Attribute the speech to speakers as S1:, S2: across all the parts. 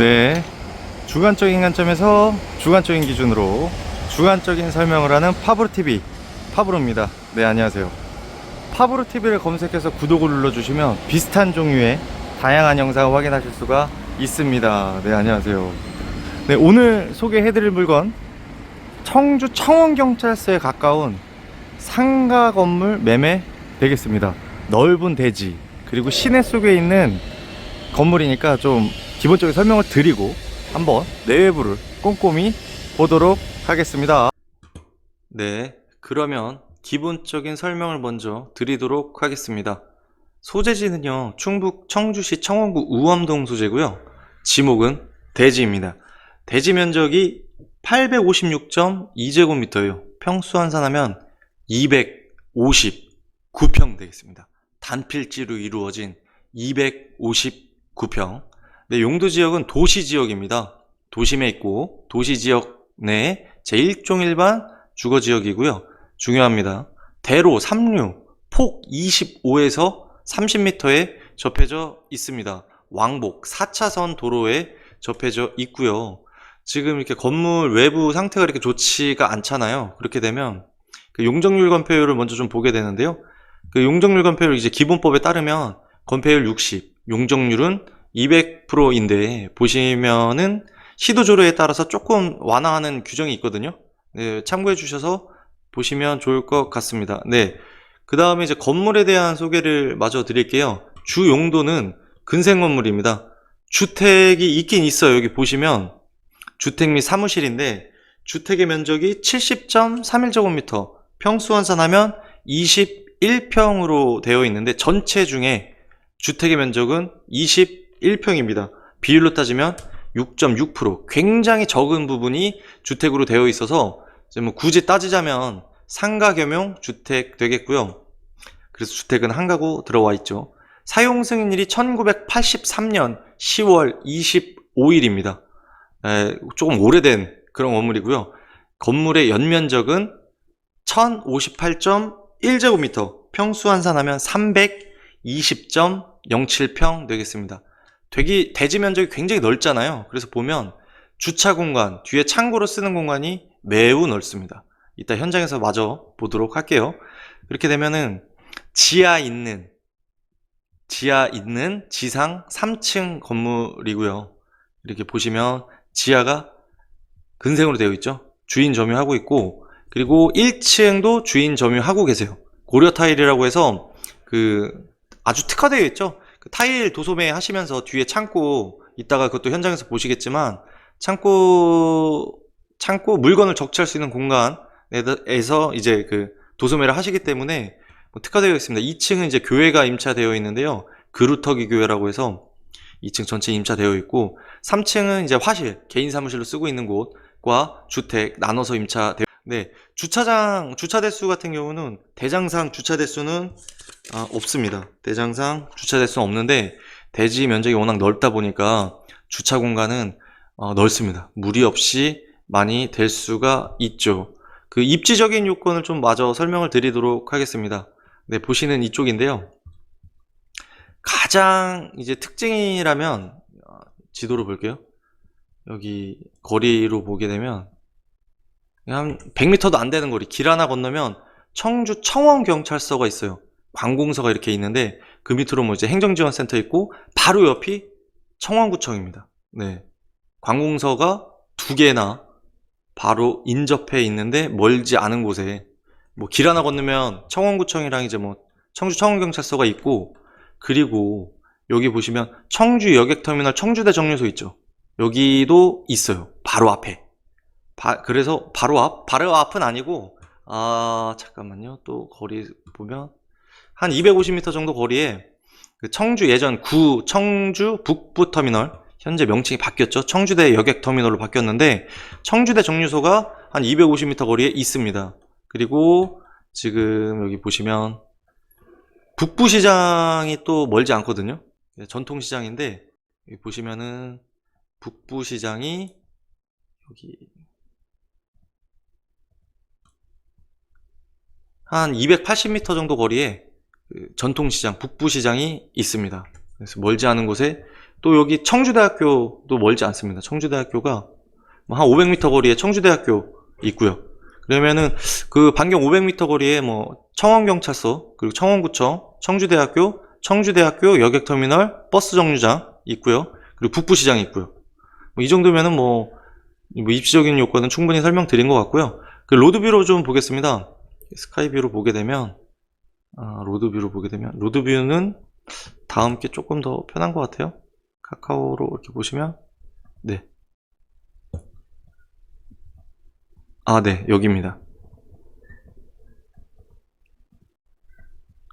S1: 네. 주관적인 관점에서 주관적인 기준으로 주관적인 설명을 하는 파브로TV 파브로입니다. 네, 안녕하세요. 파브로TV를 검색해서 구독을 눌러주시면 비슷한 종류의 다양한 영상을 확인하실 수가 있습니다. 네, 안녕하세요. 네, 오늘 소개해드릴 물건 청주 청원경찰서에 가까운 상가 건물 매매 되겠습니다. 넓은 대지 그리고 시내 속에 있는 건물이니까 좀 기본적인 설명을 드리고 한번 내외부를 꼼꼼히 보도록 하겠습니다. 네, 그러면 기본적인 설명을 먼저 드리도록 하겠습니다. 소재지는요, 충북 청주시 청원구 우암동 소재고요. 지목은 대지입니다. 대지 면적이 856.2제곱미터예요. 평수 환산하면 259평 되겠습니다. 단필지로 이루어진 259평. 네, 용도 지역은 도시 지역입니다. 도심에 있고 도시 지역 내에 제1종 일반 주거 지역이고요. 중요합니다. 대로 3류 폭 25에서 30m에 접해져 있습니다. 왕복 4차선 도로에 접해져 있고요. 지금 이렇게 건물 외부 상태가 이렇게 좋지가 않잖아요. 그렇게 되면 그 용적률 건폐율을 먼저 좀 보게 되는데요. 그 용적률 건폐율 이제 기본법에 따르면 건폐율 60, 용적률은 200%인데 보시면은 시도 조례에 따라서 조금 완화하는 규정이 있거든요. 네, 참고해 주셔서 보시면 좋을 것 같습니다. 네. 그 다음에 이제 건물에 대한 소개를 마저 드릴게요. 주 용도는 근생 건물입니다. 주택이 있긴 있어요. 여기 보시면 주택 및 사무실인데 주택의 면적이 70.31제곱미터, 평수 환산하면 21평으로 되어 있는데 전체 중에 주택의 면적은 21평입니다. 비율로 따지면 6.6% 굉장히 적은 부분이 주택으로 되어 있어서 뭐 굳이 따지자면 상가 겸용 주택 되겠고요. 그래서 주택은 한 가구 들어와 있죠. 사용 승인일이 1983년 10월 25일입니다. 조금 오래된 그런 건물이고요. 건물의 연면적은 1058.1제곱미터, 평수 환산하면 320.07평 되겠습니다. 되게 대지 면적이 굉장히 넓잖아요. 그래서 보면 주차 공간, 뒤에 창고로 쓰는 공간이 매우 넓습니다. 이따 현장에서 마저 보도록 할게요. 이렇게 되면은 지하 있는 지하 있는 지상 3층 건물이고요. 이렇게 보시면 지하가 근생으로 되어 있죠. 주인 점유하고 있고 그리고 1층도 주인 점유하고 계세요. 고려 타일이라고 해서 그 아주 특화되어 있죠. 그 타일 도소매 하시면서 뒤에 창고 이따가 그것도 현장에서 보시겠지만 창고 창고 물건을 적치할 수 있는 공간에서 이제 그 도소매를 하시기 때문에 뭐 특화되어 있습니다. 2층은 이제 교회가 임차되어 있는데요. 그루터기 교회라고 해서 2층 전체 임차되어 있고 3층은 이제 화실 개인 사무실로 쓰고 있는 곳과 주택 나눠서 임차되어 네 주차장 주차 대수 같은 경우는 대장상 주차 대수는 아, 없습니다. 대장상 주차 대수는 없는데 대지 면적이 워낙 넓다 보니까 주차 공간은 어, 넓습니다. 무리 없이 많이 될 수가 있죠. 그 입지적인 요건을 좀 마저 설명을 드리도록 하겠습니다. 네, 보시는 이쪽인데요. 가장 이제 특징이라면 어, 지도로 볼게요. 여기 거리로 보게 되면 한 100m도 안 되는 거리 길 하나 건너면 청주 청원 경찰서가 있어요. 관공서가 이렇게 있는데 그 밑으로 뭐 이제 행정지원센터 있고 바로 옆이 청원구청입니다. 네. 관공서가 두 개나 바로 인접해 있는데 멀지 않은 곳에 뭐 길 하나 건너면 청원구청이랑 이제 뭐 청주 청원경찰서가 있고 그리고 여기 보시면 청주 여객터미널 청주대 정류소 있죠. 여기도 있어요. 바로 앞에. 바- 그래서 바로 앞, 바로 앞은 아니고 아 잠깐만요. 또 거리 보면 한 250m 정도 거리에 그 청주 예전 구 청주 북부 터미널 현재 명칭이 바뀌었죠. 청주대 여객 터미널로 바뀌었는데 청주대 정류소가 한 250m 거리에 있습니다. 그리고 지금 여기 보시면 북부시장이 또 멀지 않거든요. 네, 전통시장인데 여기 보시면은 북부시장이 여기 한 280m 정도 거리에 그 전통시장, 북부시장이 있습니다. 그래서 멀지 않은 곳에 또 여기 청주대학교도 멀지 않습니다. 청주대학교가 뭐한 500m 거리에 청주대학교 있고요. 그러면은 그 반경 500m 거리에 뭐 청원경찰서 그리고 청원구청, 청주대학교, 청주대학교 여객터미널, 버스 정류장 있고요. 그리고 북부시장 있고요. 뭐 이 정도면은 뭐, 뭐 입시적인 요건은 충분히 설명드린 것 같고요. 그 로드뷰로 좀 보겠습니다. 스카이뷰로 보게 되면 아, 로드뷰로 보게 되면 로드뷰는 다음 게 조금 더 편한 것 같아요. 카카오로 이렇게 보시면 네. 아, 네, 여기입니다.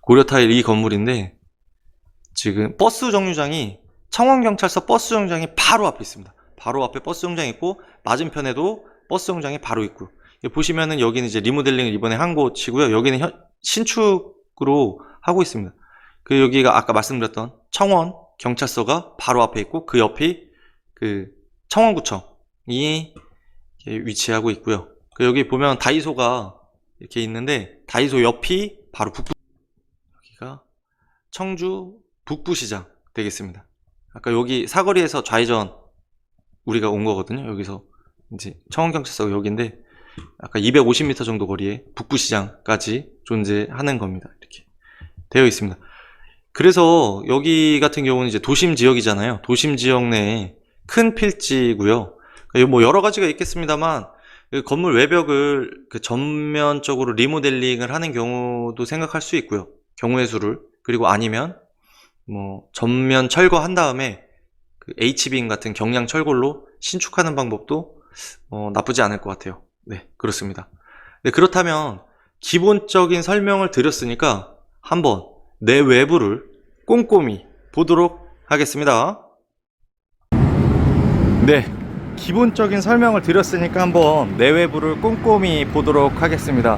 S1: 고려타일 이 건물인데 지금 버스 정류장이 청원경찰서 버스 정류장이 바로 앞에 있습니다. 바로 앞에 버스 정류장이 있고 맞은편에도 버스 정류장이 바로 있고 보시면은 여기는 이제 리모델링을 이번에 한 곳이고요. 여기는 현- 신축 으로 하고 있습니다. 그 여기가 아까 말씀드렸던 청원 경찰서가 바로 앞에 있고 그 옆이 그 청원구청이 위치하고 있고요. 그 여기 보면 다이소가 이렇게 있는데 다이소 옆이 바로 북부 여기가 청주 북부시장 되겠습니다. 아까 여기 사거리에서 좌회전 우리가 온 거거든요. 여기서 이제 청원경찰서가 여기인데 아까 250m 정도 거리에 북부시장까지 존재하는 겁니다. 이렇게 되어 있습니다. 그래서 여기 같은 경우는 이제 도심 지역이잖아요. 도심 지역 내에 큰 필지고요. 그러니까 뭐 여러 가지가 있겠습니다만 그 건물 외벽을 그 전면적으로 리모델링을 하는 경우도 생각할 수 있고요. 경우의 수를 그리고 아니면 뭐 전면 철거한 다음에 그 H빔 같은 경량 철골로 신축하는 방법도 어, 나쁘지 않을 것 같아요. 네, 그렇습니다. 네, 그렇다면 기본적인 설명을 드렸으니까 한번 내 외부를 꼼꼼히 보도록 하겠습니다. 네, 기본적인 설명을 드렸으니까 한번 내외부를 꼼꼼히 보도록 하겠습니다.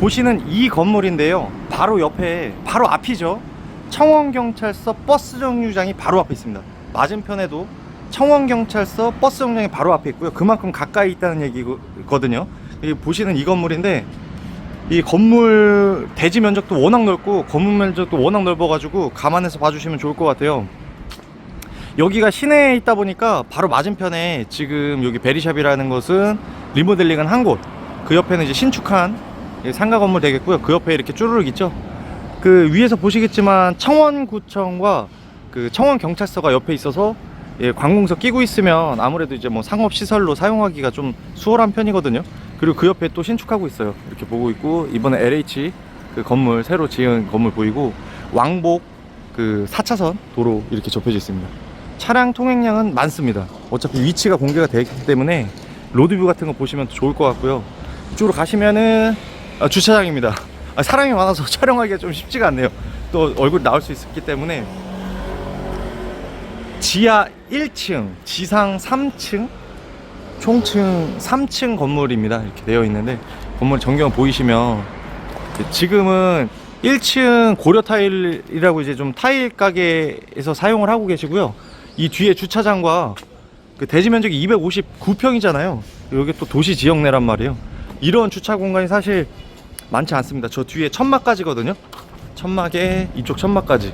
S1: 보시는 이 건물인데요. 바로 옆에, 바로 앞이죠. 청원경찰서 버스 정류장이 바로 앞에 있습니다. 맞은편에도 청원경찰서 버스 정류장이 바로 앞에 있고요. 그만큼 가까이 있다는 얘기거든요. 여기 보시는 이 건물인데, 이 건물 대지 면적도 워낙 넓고, 건물 면적도 워낙 넓어가지고, 감안해서 봐주시면 좋을 것 같아요. 여기가 시내에 있다 보니까 바로 맞은편에 지금 여기 베리샵이라는 것은 리모델링은 한 곳. 그 옆에는 이제 신축한 상가 건물 되겠고요. 그 옆에 이렇게 쭈루룩 있죠. 그 위에서 보시겠지만 청원구청과 그 청원경찰서가 옆에 있어서 예, 관공서 끼고 있으면 아무래도 이제 뭐 상업 시설로 사용하기가 좀 수월한 편이거든요. 그리고 그 옆에 또 신축하고 있어요. 이렇게 보고 있고 이번에 LH 그 건물 새로 지은 건물 보이고 왕복 그 4차선 도로 이렇게 접혀져 있습니다. 차량 통행량은 많습니다. 어차피 위치가 공개가 되기 때문에 로드뷰 같은 거 보시면 더 좋을 것 같고요. 이쪽으로 가시면은 아, 주차장입니다. 아, 사람이 많아서 촬영하기가 좀 쉽지가 않네요. 또 얼굴 나올 수 있기 때문에 지하 1층, 지상 3층, 총층 3층 건물입니다. 이렇게 되어 있는데 건물 전경 보이시면 지금은 1층 고려 타일이라고 이제 좀 타일 가게에서 사용을 하고 계시고요. 이 뒤에 주차장과 그 대지 면적이 259평이잖아요. 여기 또 도시 지역 내란 말이에요. 이런 주차 공간이 사실 많지 않습니다. 저 뒤에 천막까지거든요. 천막에 이쪽 천막까지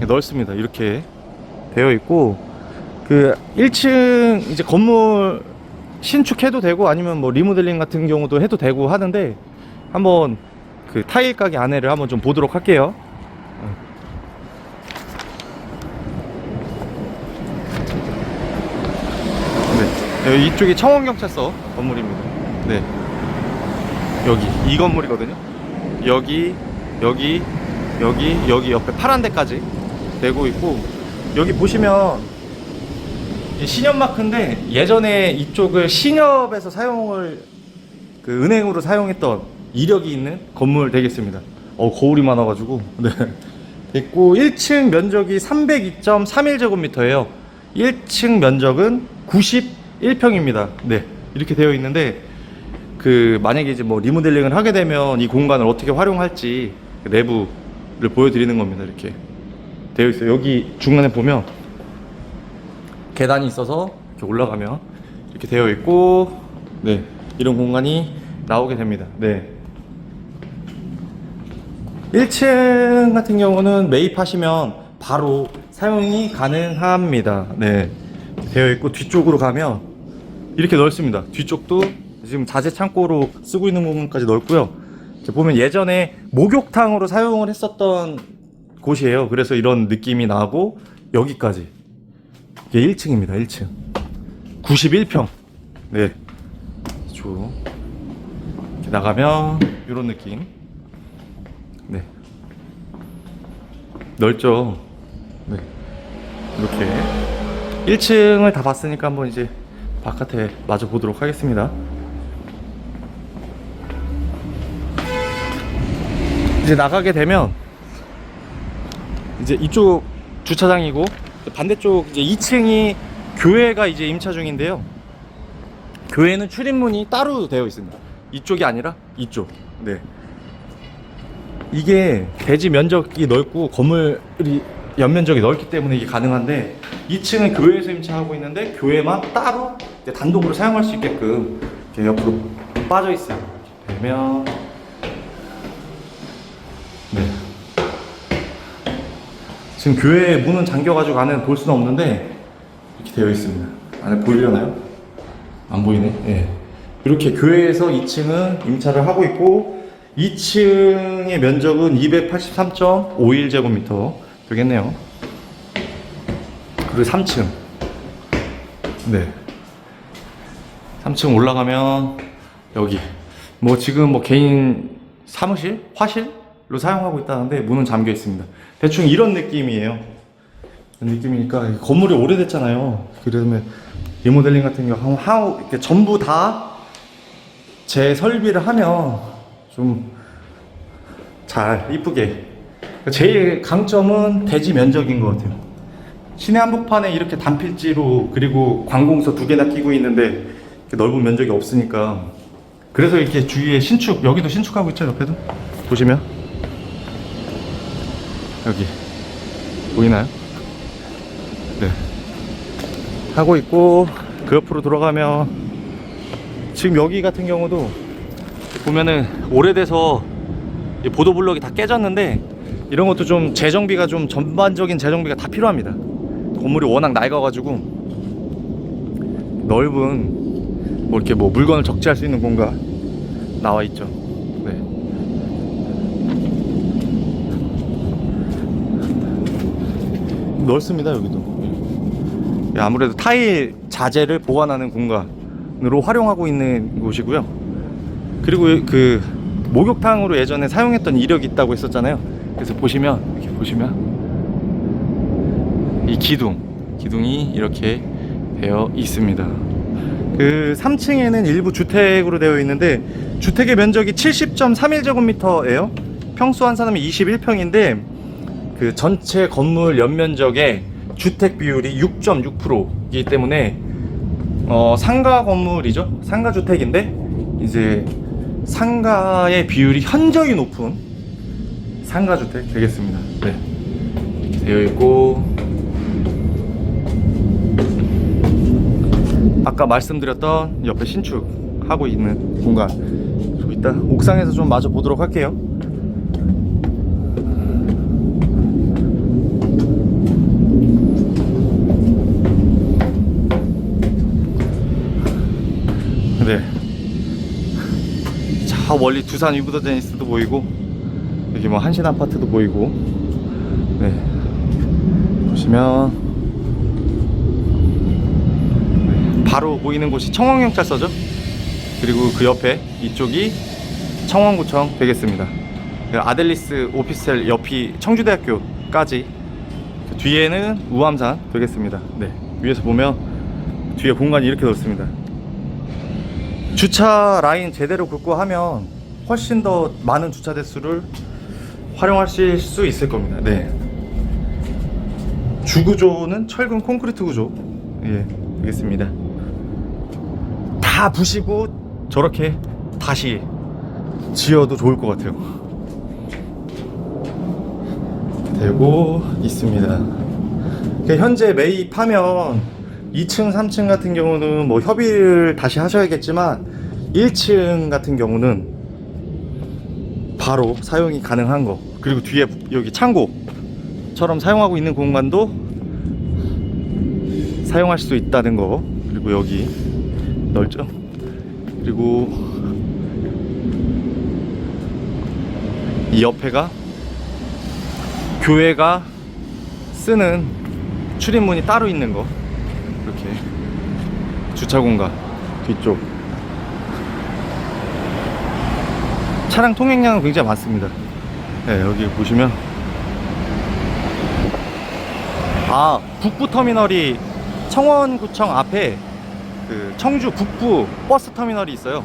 S1: 넓습니다. 이렇게 되어 있고 그 1층 이제 건물 신축해도 되고 아니면 뭐 리모델링 같은 경우도 해도 되고 하는데 한번 그 타일 가게 안에를 한번 좀 보도록 할게요. 네. 여기 이쪽이 청원경찰서 건물입니다. 네. 여기 이 건물이거든요. 여기 여기 여기 여기 옆에 파란 데까지 되고 있고 여기 보시면 이 신협 마크인데 예전에 이쪽을 신협에서 사용을 그 은행으로 사용했던 이력이 있는 건물 되겠습니다. 어 거울이 많아가지고 네. 됐고 1층 면적이 302.31제곱미터예요. 1층 면적은 91평입니다. 네 이렇게 되어 있는데 그 만약에 이제 뭐 리모델링을 하게 되면 이 공간을 어떻게 활용할지 그 내부를 보여드리는 겁니다. 이렇게 되어 있어요. 여기 중간에 보면 계단이 있어서 이렇게 올라가면 이렇게 되어 있고 네 이런 공간이 나오게 됩니다. 네. 1층 같은 경우는 매입하시면 바로 사용이 가능합니다. 네. 되어 있고 뒤쪽으로 가면 이렇게 넓습니다. 뒤쪽도 지금 자재 창고로 쓰고 있는 부분까지 넓고요. 보면 예전에 목욕탕으로 사용을 했었던 곳이에요. 그래서 이런 느낌이 나고 여기까지 이게 1층입니다. 1층 91평. 네. 쭉 이렇게 나가면 이런 느낌. 네. 넓죠. 네. 이렇게 1층을 다 봤으니까 한번 이제 바깥에 마저 보도록 하겠습니다. 이제 나가게 되면 이제 이쪽 주차장이고 반대쪽 이제 2층이 교회가 이제 임차 중인데요. 교회는 출입문이 따로 되어 있습니다. 이쪽이 아니라 이쪽. 네. 이게 대지 면적이 넓고 건물이 연면적이 넓기 때문에 이게 가능한데 2층은 교회에서 임차하고 있는데 교회만 따로 단독으로 사용할 수 있게끔 이렇게 옆으로 빠져 있어요. 되면 지금 교회 문은 잠겨가지고 안에 볼 수는 없는데 이렇게 되어 있습니다. 안에 보이려나요? 안 보이네. 예. 이렇게 교회에서 2층은 임차를 하고 있고 2층의 면적은 283.51제곱미터 되겠네요. 그리고 3층. 네. 3층 올라가면 여기 뭐 지금 뭐 개인 사무실, 화실 로 사용하고 있다는데 문은 잠겨 있습니다. 대충 이런 느낌이에요. 이런 느낌이니까 건물이 오래됐잖아요. 그러면 리모델링 같은 경우 한- 한 이렇게 전부 다 재설비를 하면 좀 잘 이쁘게 제일 강점은 대지 면적인 것 같아요. 시내 한복판에 이렇게 단필지로 그리고 관공서 두 개나 끼고 있는데 이렇게 넓은 면적이 없으니까 그래서 이렇게 주위에 신축 여기도 신축하고 있죠 옆에도 보시면 여기 보이나요? 네 하고 있고 그 옆으로 돌아가면 지금 여기 같은 경우도 보면은 오래돼서 이 보도블럭이 다 깨졌는데 이런 것도 좀 재정비가 좀 전반적인 재정비가 다 필요합니다. 건물이 워낙 낡아가지고 넓은 뭐 이렇게 뭐 물건을 적재할 수 있는 공간 나와 있죠. 네. 넓습니다 여기도. 예, 아무래도 타일 자재를 보관하는 공간으로 활용하고 있는 곳이고요. 그리고 그 목욕탕으로 예전에 사용했던 이력이 있다고 했었잖아요. 그래서 보시면 이렇게 보시면 이 기둥 기둥이 이렇게 되어 있습니다. 그 3층에는 일부 주택으로 되어 있는데 주택의 면적이 70.31제곱미터예요. 평수 한산하면 21평인데 그 전체 건물 연면적의 주택 비율이 6.6%이기 때문에 어, 상가 건물이죠. 상가 주택인데 이제 상가의 비율이 현저히 높은 상가 주택 되겠습니다. 네. 되어 있고 아까 말씀드렸던 옆에 신축 하고 있는 공간 좀 이따 옥상에서 좀 마저 보도록 할게요. 네. 저 멀리 두산 위브더 제니스도 보이고 여기 뭐 한신 아파트도 보이고. 네. 보시면 네, 바로 보이는 곳이 청원경찰서죠? 그리고 그 옆에 이쪽이 청원구청 되겠습니다. 그 아델리스 오피스텔 옆이 청주대학교까지. 그 뒤에는 우암산 되겠습니다. 네. 위에서 보면 뒤에 공간이 이렇게 넓습니다 주차 라인 제대로 긋고 하면 훨씬 더 많은 주차 대수를 활용하실 수 있을 겁니다. 네. 주구조는 철근 콘크리트 구조. 예, 되겠습니다. 다 부시고 저렇게 다시 지어도 좋을 것 같아요. 되고 있습니다. 그러니까 현재 매입하면 2층, 3층 같은 경우는 뭐 협의를 다시 하셔야겠지만 1층 같은 경우는 바로 사용이 가능한 거. 그리고 뒤에 여기 창고처럼 사용하고 있는 공간도
S2: 사용할 수 있다는 거. 그리고 여기 넓죠? 그리고 이 옆에가 교회가 쓰는 출입문이 따로 있는 거 주차 공간. 뒤쪽. 차량 통행량은 굉장히 많습니다. 네, 여기 보시면. 아 북부 터미널이 청원구청 앞에 그 청주 북부 버스 터미널이 있어요.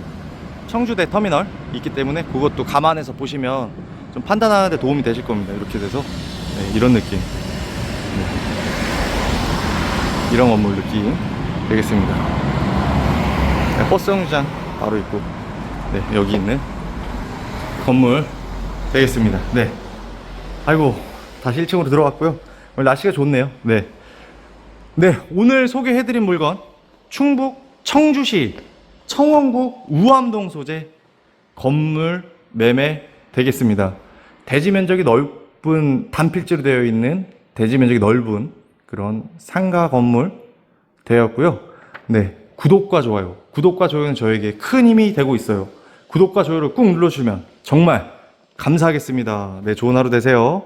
S2: 청주대 터미널 있기 때문에 그것도 감안해서 보시면 좀 판단하는데 도움이 되실 겁니다. 이렇게 돼서. 네, 이런 느낌. 네. 이런 건물 느낌 되겠습니다. 네, 버스 정류장 바로 있고 네, 여기 있는 건물 되겠습니다. 네. 아이고 다시 1층으로 들어갔고요. 오늘 날씨가 좋네요. 네. 네 오늘 소개해드린 물건 충북 청주시 청원구 우암동 소재 건물 매매 되겠습니다. 대지 면적이 넓은 단필지로 되어 있는 대지 면적이 넓은 그런 상가 건물 되었고요. 네, 구독과 좋아요. 구독과 좋아요는 저에게 큰 힘이 되고 있어요. 구독과 좋아요를 꾹 눌러주시면 정말 감사하겠습니다. 네, 좋은 하루 되세요.